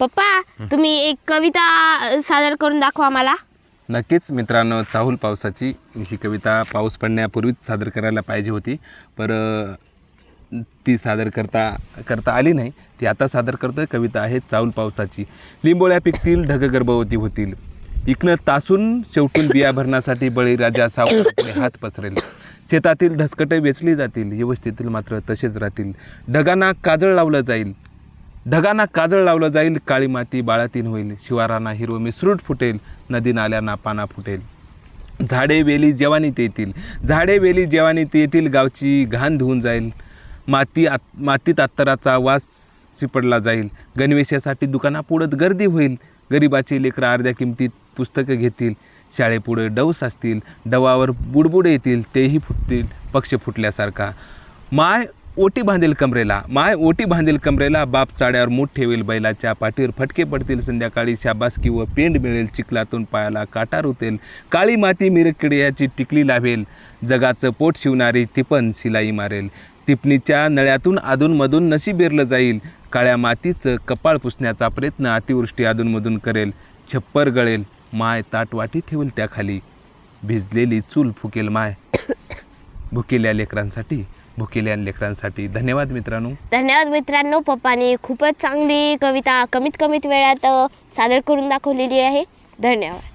पप्पा तुम्ही एक कविता सादर करून दाखवा मला. नक्कीच मित्रांनो चाहूल पावसाची ही कविता पाऊस पडण्यापूर्वीच सादर करायला पाहिजे होती. पर ती सादर करता करता आली नाही. ती आता सादर करतोय. कविता आहे चाहूल पावसाची. लिंबोळ्या पिकतील ढग गर्भवती होतील. इकणं तासून शेवटून बिया भरण्यासाठी बळीराजा सावकारापुढे हात पसरेल. शेतातील धसकटे वेचली जातील. व्यवस्थेतील मात्र तसेच राहतील. ढगांना काजळ लावलं जाईल. ढगांना काजळ लावलं जाईल काळी माती बाळातीन होईल शिवारांना हिरवं मिसरूट फुटेल नदी नाल्यांना पाना फुटेल. झाडे वेली जेवानीत येतील. झाडे वेली जेवानीत येतील गावची घाण धुवून जाईल. माती आत मातीत अत्तराचा वास शिपडला जाईल. गणवेशासाठी दुकानापुढत गर्दी होईल. गरिबाची लेकरं अर्ध्या किमतीत पुस्तकं घेतील. शाळेपुढे डवस असतील डवावर बुडबुड येतील. तेही फुटतील. पक्ष फुटल्यासारखा. माय ओटी बांधेल कमरेला माय ओटी बांधेल कमरेला बाप चाड्यावर मूठ ठेवेल बैलाच्या पाठीवर फटके पडतील संध्याकाळी शाबासकी व पेंड मिळेल चिखलातून पायाला काटा रुतेल काळी माती मिरकिड्याची टिकली लाभेल जगाचं पोट शिवणारी तिपण शिलाई मारेल टिपणीच्या नळ्यातून अधूनमधून नशी बेरलं जाईल काळ्या मातीचं कपाळ पुसण्याचा प्रयत्न अतिवृष्टी अधूनमधून करेल छप्पर गळेल माय ताटवाटी ठेवेल त्याखाली भिजलेली चूल फुकेल माय भुकेल्या लेकरांसाठी भुकेल्या लेकरांसाठी. धन्यवाद मित्रांनो. धन्यवाद मित्रांनो. पप्पाने खूपच चांगली कविता कमीत कमीत वेळात सादर करून दाखवलेली आहे. धन्यवाद.